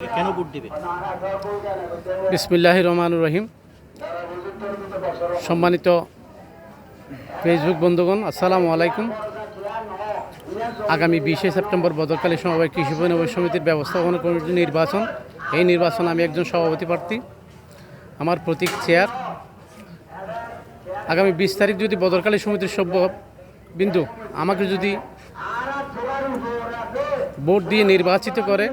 কেন ভোট দিবে? বিসমিল্লাহ রহমান রহিম। সম্মানিত ফেসবুক বন্ধুগণ, আসসালামু আলাইকুম। আগামী বিশে সেপ্টেম্বর বদরকালী সমবায় কৃষি পণ্য সমিতির ব্যবস্থাপনা কমিটির নির্বাচন। এই নির্বাচন আমি একজন সভাপতি প্রার্থী, আমার প্রতীক চেয়ার। আগামী বিশ তারিখ যদি বদরকালী সমিতির সভ্য বিন্দু আমাকে যদি ভোট দিয়ে নির্বাচিত করে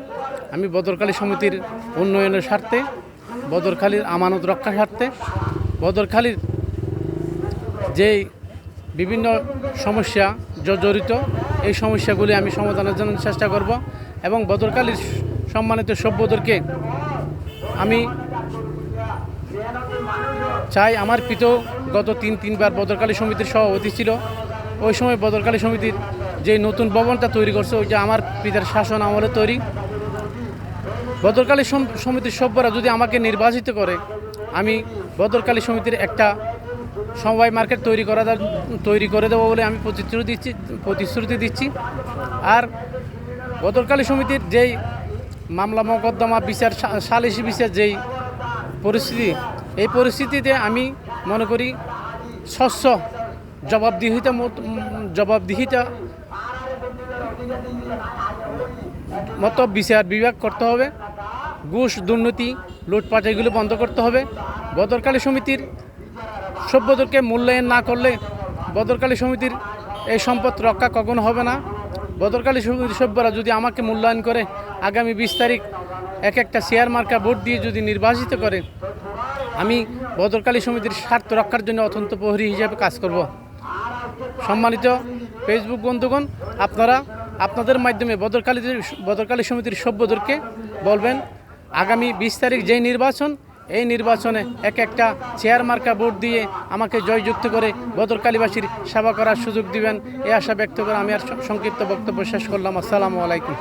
আমি বদরকালী সমিতির উন্নয়নের স্বার্থে বদরখালীর আমানত রক্ষা স্বার্থে বদরখালীর যেই বিভিন্ন সমস্যা জড়িত, এই সমস্যাগুলি আমি সমাধানের জন্য চেষ্টা করব এবং বদরখালীর সম্মানিত সভ্যদেরকে আমি চাই, আমার পিত গত তিন, তিনবার বদরকালী সমিতির সভাপতি ছিল। ওই সময় বদরকালী সমিতির যে নতুন ভবনটা তৈরি করছে, ওইটা আমার পিতার শাসন আমলে তৈরি। বদরকালী সমিতির সভ্যরা যদি আমাকে নির্বাচিত করে, আমি বদরকালী সমিতির একটা সমবায় মার্কেট তৈরি করা তৈরি করে দেবো বলে আমি প্রতিশ্রুতি দিচ্ছি প্রতিশ্রুতি দিচ্ছি। আর বদরকালী সমিতির যেই মামলা, মোকদ্দমা, বিচার সালিসি বিচার যেই পরিস্থিতি, এই পরিস্থিতিতে আমি মনে করি স্বচ্ছ জবাবদিহিতা জবাবদিহিতা মতো বিচার বিভাগ করতে হবে। ঘুষ, দুর্নীতি, লুটপাট, এগুলো বন্ধ করতে হবে। বদরকালী সমিতির সভ্যদেরকে মূল্যায়ন না করলে বদরকালী সমিতির এই সম্পদ রক্ষা কখনো হবে না। বদরকালী সমিতির সভ্যরা যদি আমাকে মূল্যায়ন করে, আগামী বিশ তারিখ এক একটা শেয়ার মার্কা ভোট দিয়ে যদি নির্বাচিত করে, আমি বদরকালী সমিতির স্বার্থ রক্ষার জন্য অত্যন্ত প্রহরী হিসাবে কাজ করব। সম্মানিত ফেসবুক বন্ধুগণ, আপনারা আপনাদের মাধ্যমে বদরকালী বদরকালী সমিতির সভ্যদেরকে বলবেন আগামী বিশ তারিখ যেই নির্বাচন, এই নির্বাচনে এক একটা চেয়ার মার্কা ভোট দিয়ে আমাকে জয়যুক্ত করে বদরকালীবাসীর সেবা করার সুযোগ দিবেন, এই আশা ব্যক্ত করে আমি আর সংক্ষিপ্ত বক্তব্য শেষ করলাম। আসসালামু আলাইকুম।